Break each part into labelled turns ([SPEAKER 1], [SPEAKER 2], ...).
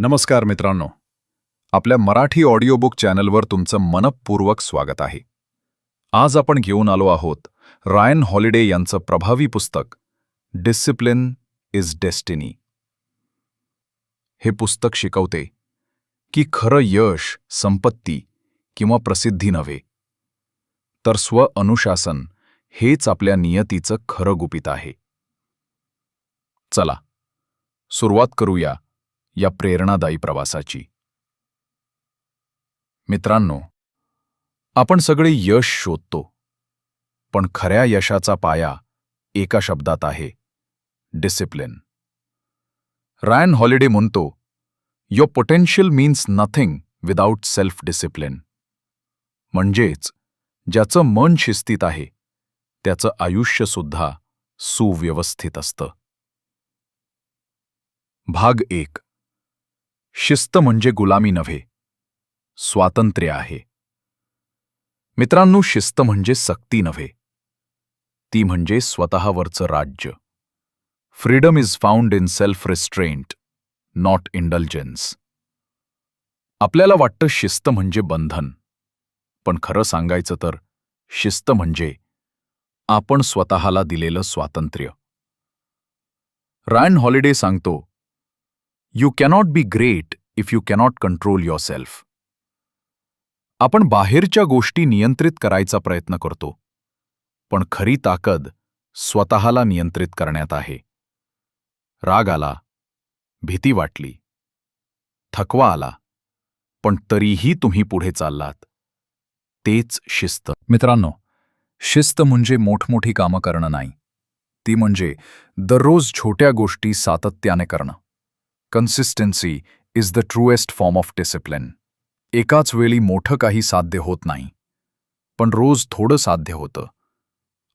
[SPEAKER 1] नमस्कार मित्रांनो. आपल्या मराठी ऑडिओबुक चॅनलवर तुमचं मनपूर्वक स्वागत आहे. आज आपण घेऊन आलो आहोत रायन हॉलिडे यांचं प्रभावी पुस्तक डिसिप्लिन इज डेस्टिनी हे पुस्तक शिकवते की खरं यश संपत्ती किंवा प्रसिद्धी नव्हे तर स्व अनुशासन हेच आपल्या नियतीचं खरं गुपित आहे. चला सुरुवात करूया या प्रेरणादायी प्रवासाची. मित्रांनो आपण सगळे यश शोधतो पण खऱ्या यशाचा पाया एका शब्दात आहे डिसिप्लिन रायन हॉलिडे म्हणतो your potential means nothing without self discipline म्हणजेच ज्याचं मन शिस्तीत आहे त्याचं आयुष्यसुद्धा सुव्यवस्थित असतं. भाग एक. शिस्त म्हणजे गुलामी नव्हे स्वातंत्र्य आहे. मित्रांनो शिस्त म्हणजे सक्ती नव्हे ती म्हणजे स्वतःवरचं राज्य. Freedom is found in self restraint not indulgence आपल्याला वाटतं शिस्त म्हणजे बंधन पण खरं सांगायचं तर शिस्त म्हणजे आपण स्वतःला दिलेलं स्वातंत्र्य. रायन हॉलिडे सांगतो you cannot be great if you cannot control yourself आपण बाहेरच्या गोष्टी नियंत्रित करायचा प्रयत्न करतो पण खरी ताकद स्वतःला नियंत्रित करण्यात आहे. राग आला भीती वाटली थकवा आला पण तरीही तुम्ही पुढे चाललात. तेच शिस्त. मित्रांनो शिस्त म्हणजे मोठमोठी कामं करणं नाही. ती म्हणजे दररोज छोट्या गोष्टी सातत्याने करणं. Consistency is the truest form of discipline एकाच वेळी मोठं काही साध्य होत नाही. पण रोज थोडं साध्य होतं.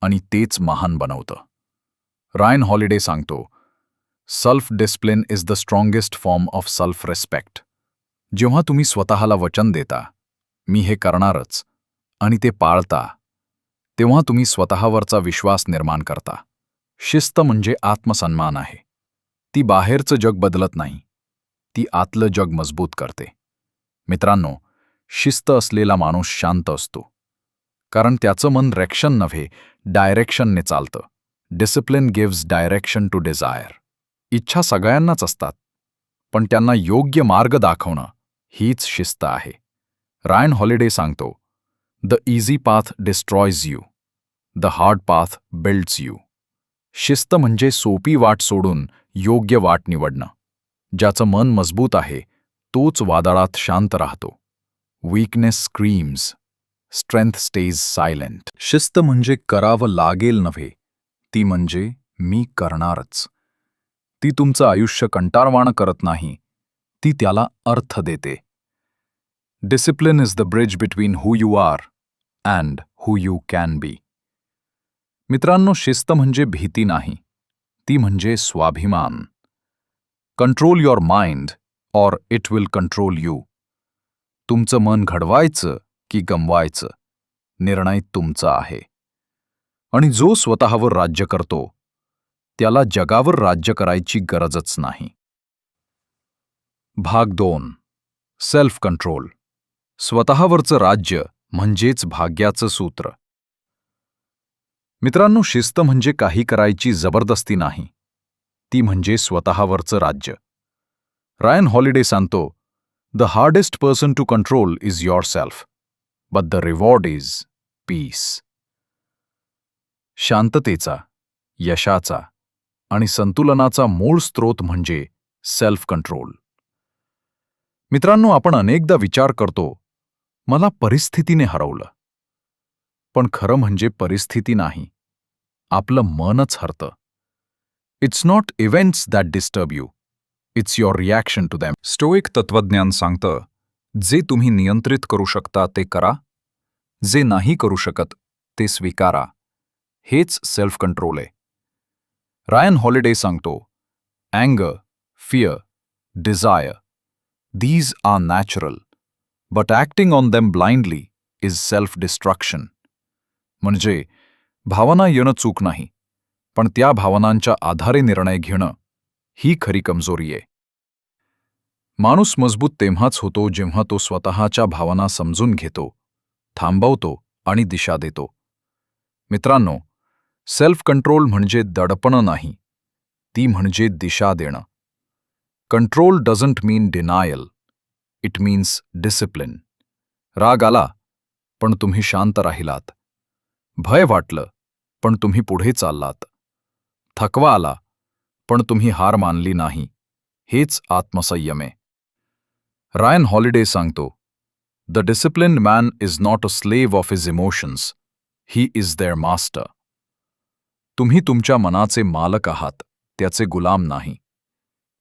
[SPEAKER 1] आणि तेच महान बनवतं. रायन हॉलिडे सांगतो self discipline is the strongest form of self respect जेव्हा तुम्ही स्वतःला वचन देता मी हे करणारच आणि ते पाळता तेव्हा तुम्ही स्वतःवरचा विश्वास निर्माण करता. शिस्त म्हणजे आत्मसन्मान आहे. ती बाहेरचं जग बदलत नाही. ती आतलं जग मजबूत करते. मित्रांनो शिस्त असलेला माणूस शांत असतो. कारण त्याचं मन रेक्शन नव्हे डायरेक्शनने चालतं. Discipline gives direction to desire इच्छा सगळ्यांनाच असतात. पण त्यांना योग्य मार्ग दाखवणं हीच शिस्त आहे. रायन हॉलिडे सांगतो the easy path destroys you. The hard path builds you. शिस्त म्हणजे सोपी वाट सोडून योग्य वाट निवडणं. ज्याचं मन मजबूत आहे तोच वादळात शांत राहतो. Weakness screams strength stays silent शिस्त म्हणजे करावं लागेल नव्हे ती म्हणजे मी करणारच. ती तुमचं आयुष्य कंटारवाण करत नाही ती त्याला अर्थ देते. Discipline is the bridge between who you are and who you can be मित्रांनो शिस्त म्हणजे भीती नाही ती म्हणजे स्वाभिमान. Control your mind or it will control you तुमचं मन घडवायचं की गमवायचं निर्णय तुमचा आहे. आणि जो स्वतःवर राज्य करतो त्याला जगावर राज्य करायची गरजच नाही. भाग दोन सेल्फ कंट्रोल स्वतःवरचं राज्य म्हणजेच भाग्याचं सूत्र. मित्रांनो शिस्त म्हणजे काही करायची जबरदस्ती नाही. ती म्हणजे स्वतःवरचं राज्य. रायन हॉलिडे सांगतो the hardest person to control is yourself but the reward is peace शांततेचा यशाचा आणि संतुलनाचा मूळ स्रोत म्हणजे सेल्फ कंट्रोल मित्रांनो आपण अनेकदा विचार करतो मला परिस्थितीने हरवलं. पण खरं म्हणजे परिस्थिती नाही आपलं मनच हरतं. It's not events that disturb you it's your reaction to them stoic तत्वज्ञान सांगतं जे तुम्ही नियंत्रित करू शकता ते करा. जे नाही करू शकत ते स्वीकारा. हेच सेल्फ कंट्रोल आहे. रायन हॉलिडे सांगतो अँगर fear desire these are natural but acting on them blindly is self destruction म्हणजे भावना येणं चूक नाही पण त्या भावनांच्या आधारे निर्णय घेणं ही खरी कमजोरी आहे. माणूस मजबूत तेव्हाच होतो जेव्हा तो स्वतःच्या भावना समजून घेतो थांबवतो आणि दिशा देतो. मित्रांनो सेल्फ कंट्रोल म्हणजे दडपणं नाही ती म्हणजे दिशा देणं. Control doesn't mean denial it means discipline राग आला पण तुम्ही शांत राहिलात. भय वाटलं पण तुम्ही पुढे चाललात. थकवा आला पण तुम्ही हार मानली नाही. हेच आत्मसंयमे. रायन हॉलिडे सांगतो the disciplined man is not a slave of his emotions he is their master. तुम्ही तुमच्या मनाचे मालक आहात त्याचे गुलाम नाही.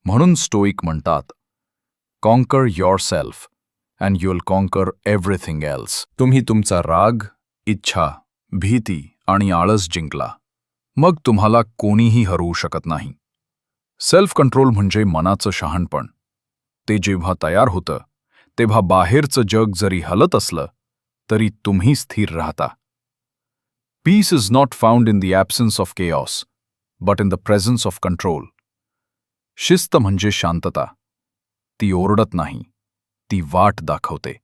[SPEAKER 1] म्हणून स्टोईक म्हणतात conquer yourself and you'll conquer everything else. तुम्ही तुमचा राग इच्छा भीती आणि आळस जिंकला. मग तुम्हाला कोणीही हरवू शकत नाही. सेल्फ कंट्रोल म्हणजे मनाचं शहाणपण. ते जेव्हा तयार होतं तेव्हा बाहेरचं जग जरी हलत असलं तरी तुम्ही स्थिर राहता. Peace is not found in the absence of chaos but in the presence of control शिस्त म्हणजे शांतता. ती ओरडत नाही ती वाट दाखवते.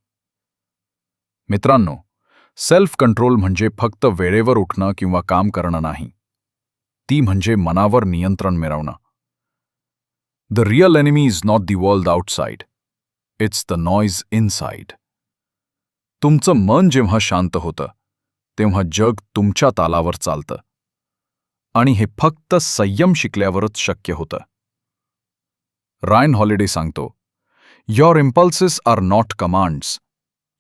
[SPEAKER 1] मित्रांनो सेल्फ कंट्रोल म्हणजे फक्त वेळेवर उठणं किंवा काम करणं नाही. ती म्हणजे मनावर नियंत्रण मिळवणं. The real enemy is not the world outside it's the noise inside तुमचं मन जेव्हा शांत होतं तेव्हा जग तुमच्या तालावर चालतं. आणि हे फक्त संयम शिकल्यावरच शक्य होतं. रायन हॉलिडे सांगतो your impulses are not commands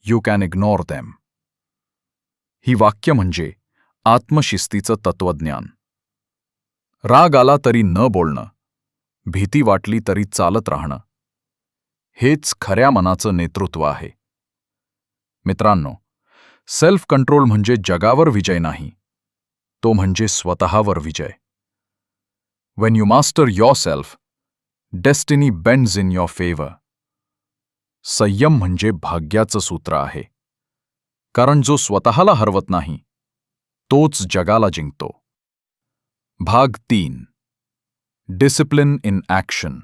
[SPEAKER 1] you can ignore them ही वाक्य म्हणजे आत्मशिस्तीचं तत्वज्ञान राग आला तरी न बोलणं भीती वाटली तरी चालत राहणं हेच खऱ्या मनाचं नेतृत्व आहे. मित्रांनो सेल्फ कंट्रोल म्हणजे जगावर विजय नाही तो म्हणजे स्वतःवर विजय. When you master yourself destiny bends in your favour संयम म्हणजे भाग्याचं सूत्र आहे. कारण जो स्वतःला हरवत नाही तोच जगाला जिंकतो. भाग तीन. डिसिप्लिन इन ॲक्शन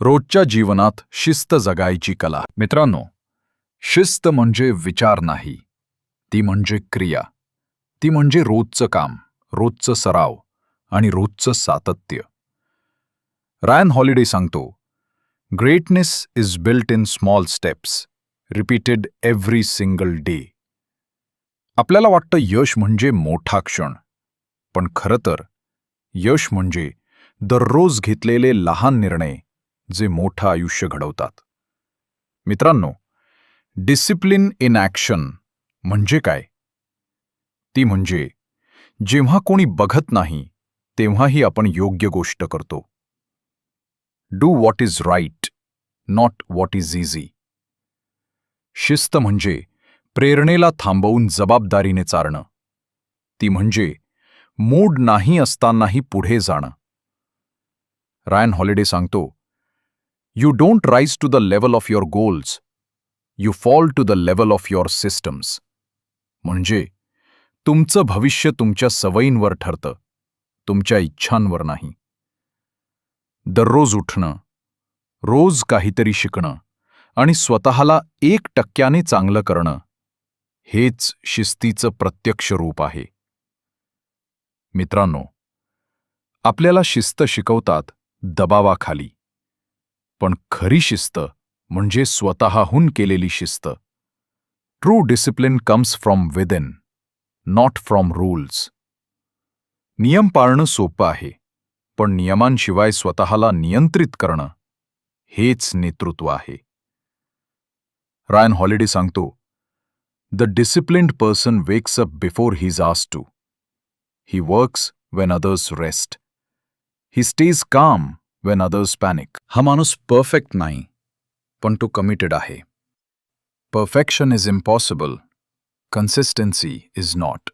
[SPEAKER 1] रोजच्या जीवनात शिस्त जगायची कला. मित्रांनो शिस्त म्हणजे विचार नाही. ती म्हणजे क्रिया. ती म्हणजे रोजचं काम रोजचं सराव आणि रोजचं सातत्य. रायन हॉलिडे सांगतो greatness is built in small steps repeated every single day आपल्याला वाटतं यश म्हणजे मोठा क्षण. पण खरं तर यश म्हणजे दररोज घेतलेले लहान निर्णय जे मोठं आयुष्य घडवतात. मित्रांनो डिसिप्लिन इन ॲक्शन म्हणजे काय? ती म्हणजे जेव्हा कोणी बघत नाही तेव्हाही आपण योग्य गोष्ट करतो. Do what is right not what is easy शिस्त म्हणजे प्रेरणेला थांबवून जबाबदारीने चारणं ती म्हणजे मूड नाही असतानाही पुढे जाणं. रायन हॉलिडे सांगतो you don't rise to the level of your goals you fall to the level of your systems म्हणजे तुमचं भविष्य तुमच्या सवयींवर ठरतं तुमच्या इच्छांवर नाही. दररोज उठणं रोज काहीतरी शिकणं आणि स्वतःला एक टक्क्याने चांगलं करणं हेच शिस्तीचं प्रत्यक्ष रूप आहे. मित्रांनो आपल्याला शिस्त शिकवतात दबावाखाली. पण खरी शिस्त म्हणजे स्वतःहून केलेली शिस्त. True discipline comes from within not from rules नियम पाळणं सोपं आहे पण नियमांशिवाय स्वतःला नियंत्रित करणं हेच नेतृत्व आहे. रायन हॉलिडे सांगतो the disciplined person wakes up before he has to he works when others rest he stays calm when others panic हा माणूस परफेक्ट नाही पण तो कमिटेड आहे. Perfection is impossible consistency is not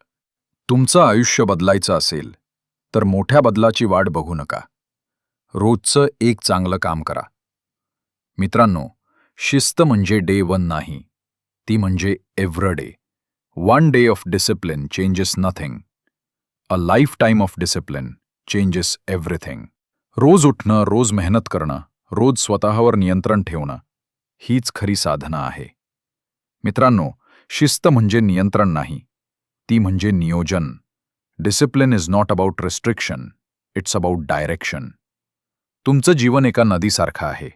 [SPEAKER 1] तुमचं आयुष्य बदलायचं असेल तर मोठ्या बदलाची वाट बघू नका. रोजचं एक चांगलं काम करा. मित्रांनो शिस्त म्हणजे डे वन नाही ती म्हणजे every day one day of discipline changes nothing a lifetime of discipline changes everything रोज उठणं रोज मेहनत करणं रोज स्वतःवर नियंत्रण ठेवणं हीच खरी साधना आहे. मित्रांनो शिस्त म्हणजे नियंत्रण नाही ती म्हणजे नियोजन. Discipline is not about restriction it's about direction तुमचं जीवन एका नदीसारखं आहे.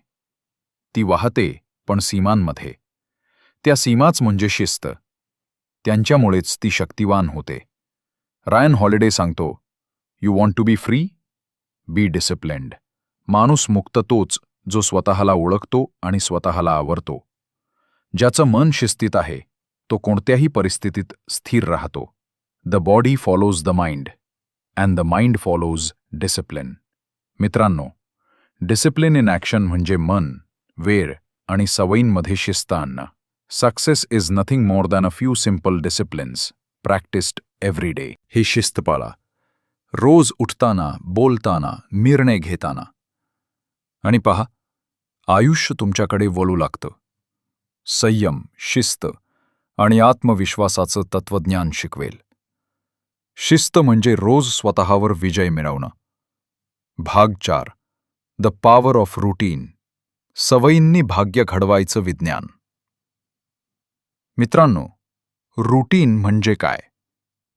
[SPEAKER 1] ती वाहते पण सीमांमध्ये. त्या सीमाच म्हणजे शिस्त. त्यांच्यामुळेच ती शक्तिवान होते. रायन हॉलिडे सांगतो you want to be free be disciplined माणूस मुक्त तोच जो स्वतःला ओळखतो आणि स्वतःला आवरतो. ज्याचं मन शिस्तीत आहे तो कोणत्याही परिस्थितीत स्थिर राहतो. The body follows the mind and the mind follows discipline मित्रांनो डिसिप्लिन इन ॲक्शन म्हणजे मन वेळ आणि सवयींमध्ये शिस्त आणणं. Success is nothing more than a few simple disciplines practised every day ही शिस्त पाळा रोज उठताना बोलताना निर्णय घेताना. आणि पहा आयुष्य तुमच्याकडे वळू लागतं. संयम शिस्त आणि आत्मविश्वासाचं तत्वज्ञान शिकवेल. शिस्त म्हणजे रोज स्वतःवर विजय मिळवणं. भाग चार. द पॉवर ऑफ रुटीन सवयींनी भाग्य घडवायचं विज्ञान. मित्रांनो रुटीन म्हणजे काय?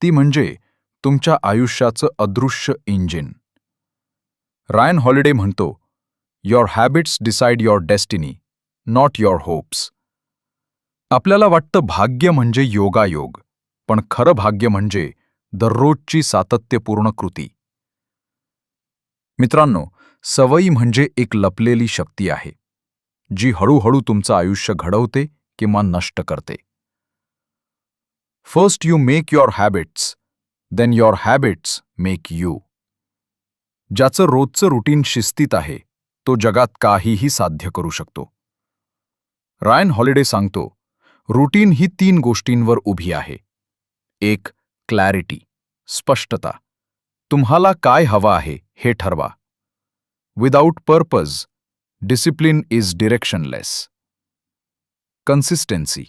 [SPEAKER 1] ती म्हणजे तुमच्या आयुष्याचं अदृश्य इंजिन. रायन हॉलिडे म्हणतो your habits decide your destiny not your hopes आपल्याला वाटतं भाग्य म्हणजे योगायोग पण खरं भाग्य म्हणजे दररोजची सातत्यपूर्ण कृती. मित्रांनो सवयी म्हणजे एक लपलेली शक्ती आहे जी हळूहळू तुमचं आयुष्य घडवते किंवा नष्ट करते. First you make your habits, then your habits make you ज्याचं रोजचं रुटीन शिस्तीत आहे तो जगात काहीही साध्य करू शकतो. रायन हॉलिडे सांगतो रुटीन ही तीन गोष्टींवर उभी आहे. एक क्लॅरिटी स्पष्टता. तुम्हाला काय हवं आहे हे ठरवा. Without purpose discipline is directionless consistency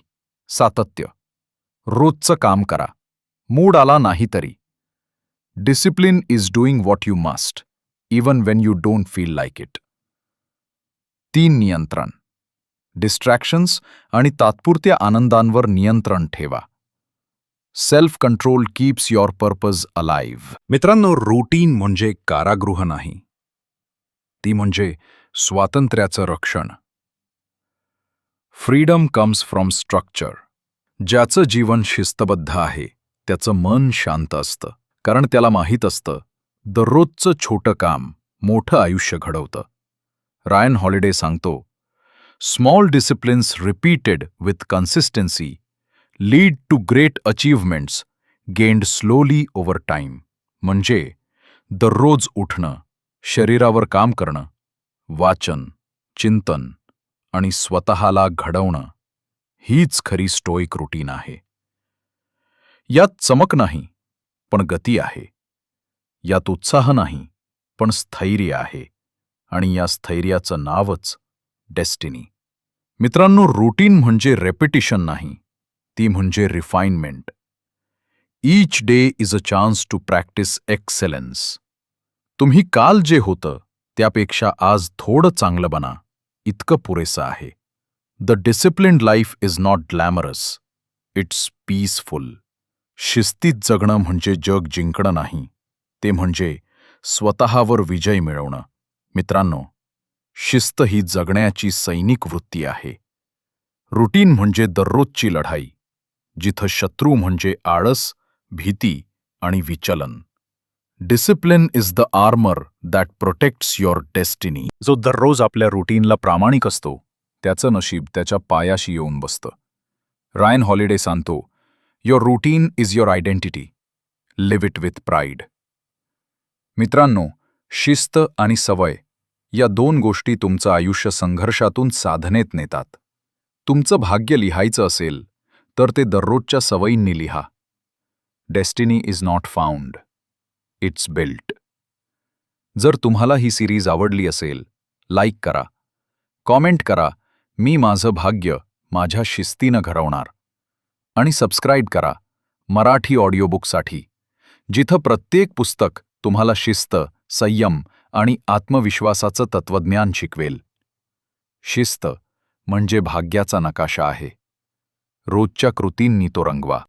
[SPEAKER 1] सातत्य. रोजचं काम करा. मूड आला नाही तरी. Discipline is doing what you must even when you don't feel like it तीन नियंत्रण. डिस्ट्रॅक्शन्स आणि तात्पुरत्या आनंदांवर नियंत्रण ठेवा. Self control keeps your purpose alive मित्रांनो रुटीन म्हणजे कारागृह नाही. ती म्हणजे स्वातंत्र्याचं रक्षण. फ्रीडम कम्स फ्रॉम स्ट्रक्चर ज्याचं जीवन शिस्तबद्ध आहे त्याचं मन शांत असतं. कारण त्याला माहीत असतं दररोजचं छोटं काम मोठं आयुष्य घडवतं. रायन हॉलिडे सांगतो small disciplines repeated with consistency lead to great achievements gained slowly over time म्हणजे दररोज उठणं शरीरावर काम करणं वाचन चिंतन आणि स्वतःला घडवणं. हीच खरी स्टोईक रुटीन आहे. यात चमक नाही पण गती आहे. यात उत्साह नाही पण स्थैर्य आहे आणि या स्थैर्याचं नावच डेस्टिनी मित्रांनो रुटीन म्हणजे रेपिटिशन नाही ती म्हणजे refinement each day is a chance to practise excellence तुम्ही काल जे होतं त्यापेक्षा आज थोडं चांगलं बना इतकं पुरेसं आहे. The disciplined life is not glamorous it's peaceful शिस्तीत जगणं म्हणजे जग जिंकणं नाही. ते म्हणजे स्वतःवर विजय मिळवणं. मित्रांनो शिस्त ही जगण्याची सैनिक वृत्ती आहे. रुटीन म्हणजे दररोजची लढाई जिथं शत्रू म्हणजे आळस भीती आणि विचलन. Discipline is the armour that protects your destiny जो दररोज आपल्या रुटीनला प्रामाणिक असतो त्याचं नशीब त्याच्या पायाशी येऊन बसतं. रायन हॉलिडे सांगतो your routine is your identity live it with pride मित्रांनो शिस्त आणि सवय या दोन गोष्टी तुमचं आयुष्य संघर्षातून साधनेत नेतात. तुमचं भाग्य लिहायचं असेल तर ते दररोजच्या सवयींनी लिहा. Destiny is not found it's built जर तुम्हाला ही सिरीज आवडली असेल लाईक करा. कॉमेंट करा. मी माझं भाग्य माझ्या शिस्तीनं घडवणार. आणि सबस्क्राईब करा मराठी ऑडिओबुकसाठी जिथं प्रत्येक पुस्तक तुम्हाला शिस्त संयम आणि आत्मविश्वासाचं तत्वज्ञान शिकवेल. शिस्त म्हणजे भाग्याचा नकाशा आहे. रोजच्या कृतींनी तो रंगवा.